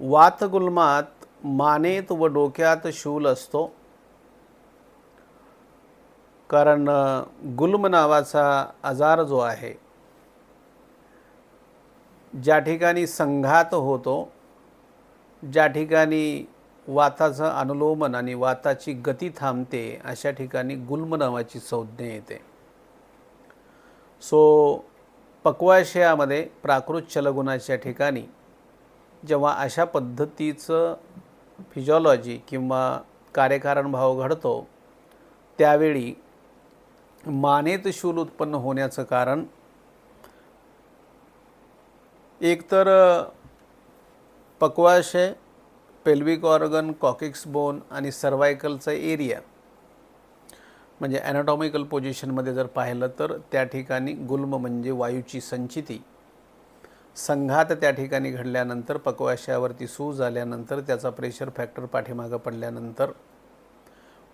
वातगुल्मात मानेत व डोक्यात शूल असतो. कारण गुल्म नावाचा आजार जो आहे ज्या ठिकाणी संघात होतो ज्या ठिकाणी वाताचं अनुलोमन आणि वाताची गती थांबते अशा ठिकाणी गुल्म नावाची संज्ञा येते. सो पक्वाशयामध्ये प्राकृत चलगुणाच्या ठिकाणी जेव्हा अशा पद्धतीचं फिजॉलॉजी किंवा कार्यकारण भाव घडतो त्यावेळी मानेत शूल उत्पन्न होण्याचं कारण एकतर पक्वाशय पेल्विक ऑर्गन कॉकिक्स बोन आणि सर्वायकलचा एरिया म्हणजे ॲनाटॉमिकल पोझिशनमध्ये जर पाहिलं तर त्या ठिकाणी गुल्म म्हणजे वायूची संचिती. संघात त्या ठिकाणी घडल्यानंतर पक्वाशयावरती सूज आल्यानंतर त्याचा प्रेशर फॅक्टर पाठीमागं पडल्यानंतर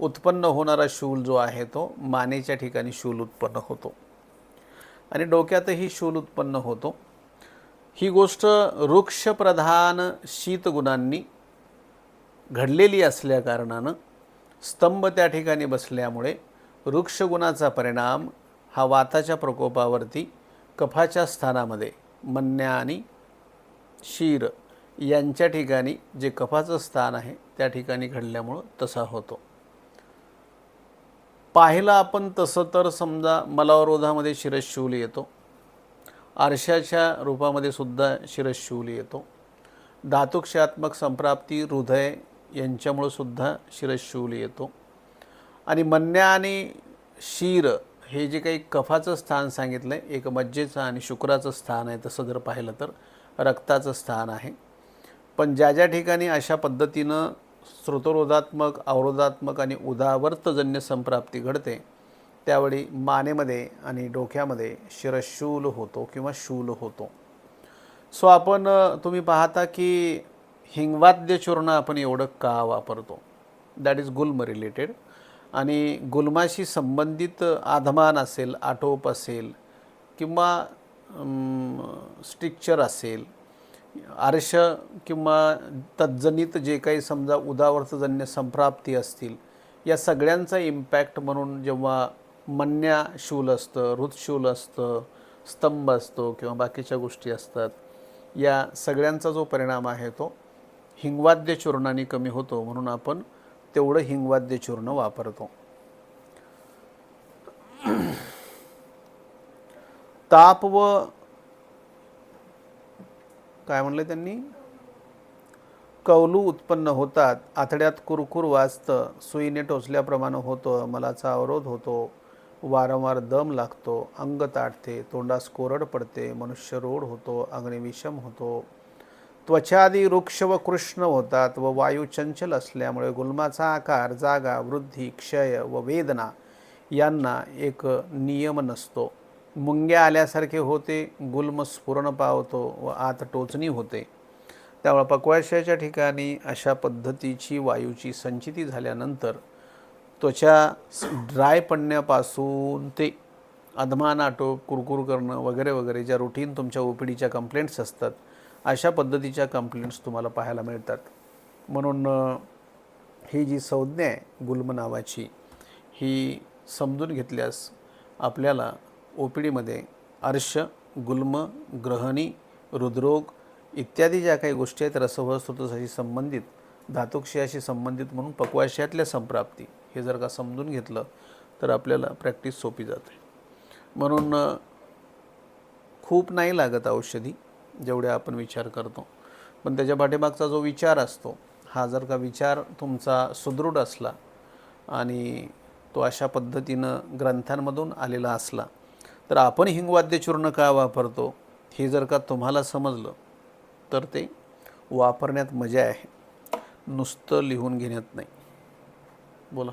उत्पन्न होणारा शूल जो आहे तो मानेच्या ठिकाणी शूल उत्पन्न होतो. आणि डोक्यातही शूल उत्पन्न होतो. ही गोष्ट वृक्षप्रधान शीतगुणांनी घडलेली असल्याकारणानं स्तंभ त्या ठिकाणी बसल्यामुळे वृक्षगुणाचा परिणाम हा वाताच्या प्रकोपावरती कफाच्या स्थानामध्ये मन्या आणि शीर यांच्या ठिकाणी जे कफाचं स्थान आहे त्या ठिकाणी घडल्यामुळं तसा होतो. पाहिलं आपण तसं तर समजा मलावरोधामध्ये शिरशूल येतो. आरशाच्या रूपामध्ये सुद्धा शिरशूल येतो. धातुक्षात्मक संप्राप्ती हृदय यांच्यामुळं सुद्धा शिरशूल येतो. आणि मन्या आणि शीर हे जे काही कफाचं स्थान सांगितलं आहे एक मज्जेचं आणि शुक्राचं स्थान आहे तसं जर पाहिलं तर रक्ताचं स्थान आहे. पण ज्या ज्या ठिकाणी अशा पद्धतीनं स्रोतरोधात्मक अवरोधात्मक आणि उदावर्तजन्य संप्राप्ती घडते त्यावेळी मानेमध्ये आणि डोक्यामध्ये शिरशूल होतो किंवा शूल होतो. सो आपण तुम्ही पाहता की हिंगवाद्य चूर्ण आपण एवढं का वापरतो? दॅट इज गुल्म रिलेटेड आणि गुलमाशी संबंधित आधमान असेल आटोप असेल किंवा स्ट्रिक्चर असेल आरश किंवा तज्जनित जे काही समजा उदावर्तजन्य संप्राप्ती असतील या सगळ्यांचा इम्पॅक्ट म्हणून जेव्हा मन्या शूल असतं हृदशूल असतं स्तंभ असतो किंवा बाकीच्या गोष्टी असतात या सगळ्यांचा जो परिणाम आहे तो हिंगवाद्य चूर्णाने कमी होतो म्हणून आपण तेवढं हिंगवाद्य चूर्ण वापरतो. ताप व काय म्हणलं त्यांनी? कौलू उत्पन्न होतात. आतड्यात कुरकुर वाजतं. सुईने टोचल्याप्रमाणे होतं. मलाचा अवरोध होतो. वारंवार दम लागतो. अंग ताटते तोंडास कोरड पडते. मनुष्य रोड होतो. अग्निविषम होतो. त्वचादी वृक्ष व कृष्ण होतात व वायू चंचल असल्यामुळे गुल्माचा आकार जागा वृद्धी क्षय व वेदना यांना एक नियम नसतो. मुंग्या आल्यासारखे होते गुल्म स्फुरण पावतो व आत टोचणी होते. त्यामुळे पक्वाशयाच्या ठिकाणी अशा पद्धतीची वायूची संचिती झाल्यानंतर त्वचा ड्राय पडण्यापासून ते अधमान आटोप कुरकुर करणं वगैरे वगैरे ज्या रुटीन तुमच्या ओपीडीच्या कंप्लेंट्स असतात अशा पद्धतीच्या कंप्लेंट्स तुम्हाला पाहायला मिळतात. म्हणून ही जी संज्ञा आहे गुल्म नावाची ही समजून घेतल्यास आपल्याला ओ पी डीमध्ये अर्श गुल्म ग्रहणी हृदरोग इत्यादी ज्या काही गोष्टी आहेत रसवस्त्रोताशी संबंधित धातुक्षयाशी संबंधित म्हणून पक्वाशयातल्या संप्राप्ती हे जर का समजून घेतलं तर आपल्याला प्रॅक्टिस सोपी जाते. म्हणून खूप नाही लागत औषधी. जेवढे आपण विचार करतो. पण त्याच्या पाठीमागचा जो विचार असतो हा जर का विचार तुमचा सुदृढ असला आणि तो अशा पद्धतीनं ग्रंथांमधून आलेला असला तर आपण हिंगवाद्यचूर्ण का वापरतो हे जर का तुम्हाला समजलं तर ते वापरण्यात मजा आहे. नुसतं लिहून घेण्यात नाही. बोला.